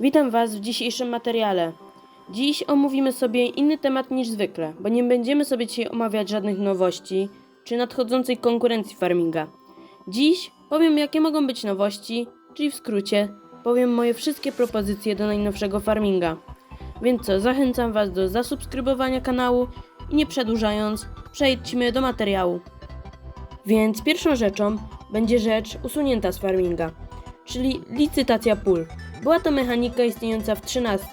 Witam Was w dzisiejszym materiale. Dziś omówimy sobie inny temat niż zwykle, bo nie będziemy sobie dzisiaj omawiać żadnych nowości czy nadchodzącej konkurencji farminga. Dziś powiem, jakie mogą być nowości, czyli w skrócie powiem moje wszystkie propozycje do najnowszego farminga. Więc co, zachęcam Was do zasubskrybowania kanału i nie przedłużając, przejdźmy do materiału. Więc pierwszą rzeczą będzie rzecz usunięta z farminga, czyli licytacja pól. Była to mechanika istniejąca w 13,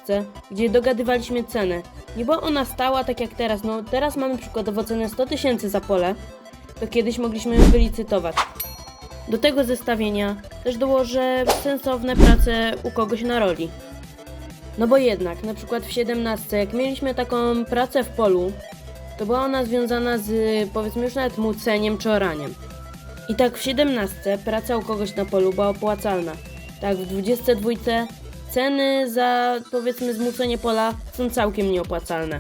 gdzie dogadywaliśmy cenę. Nie była ona stała tak jak teraz, no teraz mamy przykładowo cenę 100 tysięcy za pole, to kiedyś mogliśmy ją wylicytować. Do tego zestawienia też dołożę sensowne prace u kogoś na roli. No bo jednak, na przykład w 17, jak mieliśmy taką pracę w polu, to była ona związana z powiedzmy już nawet muceniem czy oraniem. I tak w 17 praca u kogoś na polu była opłacalna. Tak w 22 ceny za powiedzmy zmucenie pola są całkiem nieopłacalne.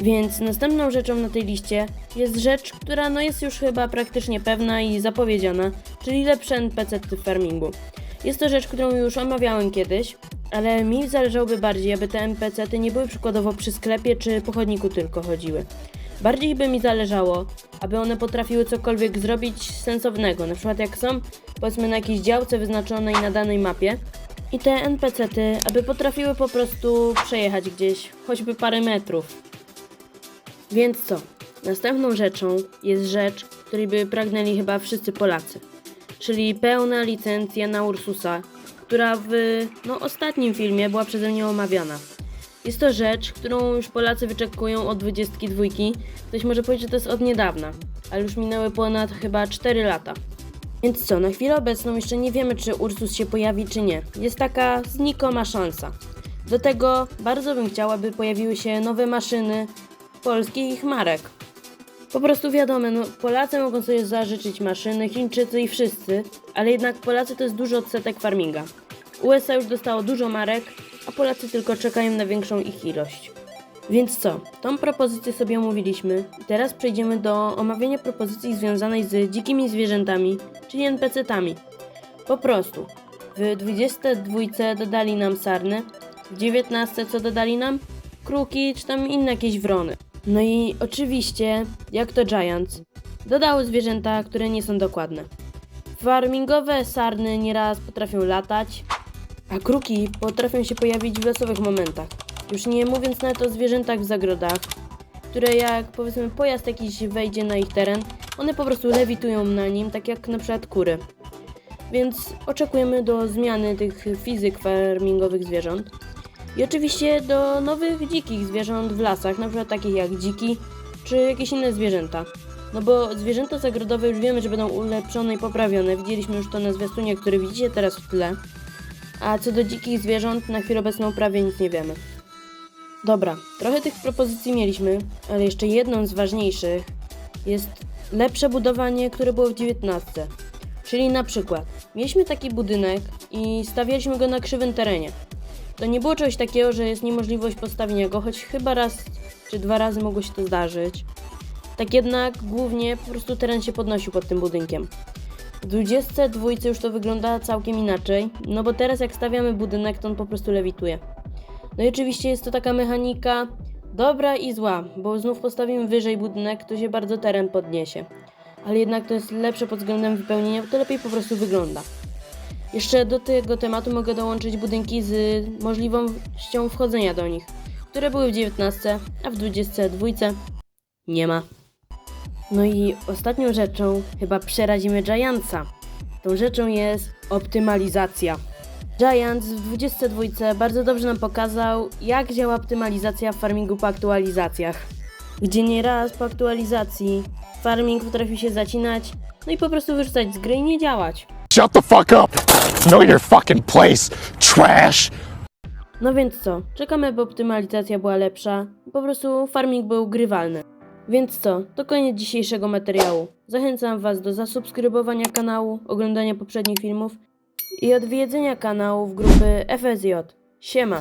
Więc następną rzeczą na tej liście jest rzecz, która no jest już chyba praktycznie pewna i zapowiedziana, czyli lepsze NPC w farmingu. Jest to rzecz, którą już omawiałem kiedyś, ale mi zależałoby bardziej, aby te NPC-ty nie były przykładowo przy sklepie czy po chodniku tylko chodziły. Bardziej by mi zależało, aby one potrafiły cokolwiek zrobić sensownego, na przykład jak są powiedzmy na jakiejś działce wyznaczonej na danej mapie i te NPC-ty, aby potrafiły po prostu przejechać gdzieś, choćby parę metrów. Więc co? Następną rzeczą jest rzecz, której by pragnęli chyba wszyscy Polacy, czyli pełna licencja na Ursusa, która w no, ostatnim filmie była przeze mnie omawiana. Jest to rzecz, którą już Polacy wyczekują od 22. Ktoś może powiedzieć, że to jest od niedawna, ale już minęły ponad chyba 4 lata. Więc co, na chwilę obecną jeszcze nie wiemy, czy Ursus się pojawi, czy nie. Jest taka znikoma szansa. Do tego bardzo bym chciała, by pojawiły się nowe maszyny polskich marek. Po prostu wiadomo, no, Polacy mogą sobie zażyczyć maszyny, Chińczycy i wszyscy, ale jednak Polacy to jest duży odsetek farminga. USA już dostało dużo marek, a Polacy tylko czekają na większą ich ilość. Więc co, tą propozycję sobie omówiliśmy teraz przejdziemy do omawiania propozycji związanej z dzikimi zwierzętami, czyli NPC-tami. Po prostu, w 22 dodali nam sarny, w 19 co dodali nam? Kruki czy tam inne jakieś wrony. No i oczywiście, jak to Giants, dodały zwierzęta, które nie są dokładne. Farmingowe sarny nieraz potrafią latać, a kruki potrafią się pojawić w losowych momentach. Już nie mówiąc nawet o zwierzętach w zagrodach, które jak powiedzmy pojazd jakiś wejdzie na ich teren, one po prostu lewitują na nim, tak jak na przykład kury. Więc oczekujemy do zmiany tych fizyk farmingowych zwierząt. I oczywiście do nowych dzikich zwierząt w lasach, na przykład takich jak dziki, czy jakieś inne zwierzęta. No bo zwierzęta zagrodowe już wiemy, że będą ulepszone i poprawione. Widzieliśmy już to na zwiastunie, który widzicie teraz w tle. A co do dzikich zwierząt, na chwilę obecną prawie nic nie wiemy. Dobra, trochę tych propozycji mieliśmy, ale jeszcze jedną z ważniejszych jest lepsze budowanie, które było w 19. Czyli na przykład, mieliśmy taki budynek i stawialiśmy go na krzywym terenie. To nie było czegoś takiego, że jest niemożliwość postawienia go, choć chyba raz czy dwa razy mogło się to zdarzyć. Tak jednak głównie po prostu teren się podnosił pod tym budynkiem. W 22 już to wygląda całkiem inaczej, no bo teraz jak stawiamy budynek, to on po prostu lewituje. No i oczywiście jest to taka mechanika dobra i zła, bo znów postawimy wyżej budynek, to się bardzo teren podniesie. Ale jednak to jest lepsze pod względem wypełnienia, bo to lepiej po prostu wygląda. Jeszcze do tego tematu mogę dołączyć budynki z możliwością wchodzenia do nich, które były w 19, a w 22 nie ma. No i ostatnią rzeczą chyba przerazimy Giantsa. Tą rzeczą jest optymalizacja. Giants w 22 bardzo dobrze nam pokazał, jak działa optymalizacja w farmingu po aktualizacjach. Gdzie nieraz po aktualizacji farming potrafi się zacinać, no i po prostu wyrzucać z gry i nie działać. Shut the fuck up! Know your fucking place, trash! No więc co, czekamy, by optymalizacja była lepsza, po prostu farming był grywalny. Więc co, to koniec dzisiejszego materiału. Zachęcam Was do zasubskrybowania kanału, oglądania poprzednich filmów i odwiedzenia kanałów grupy FSJ. Siema!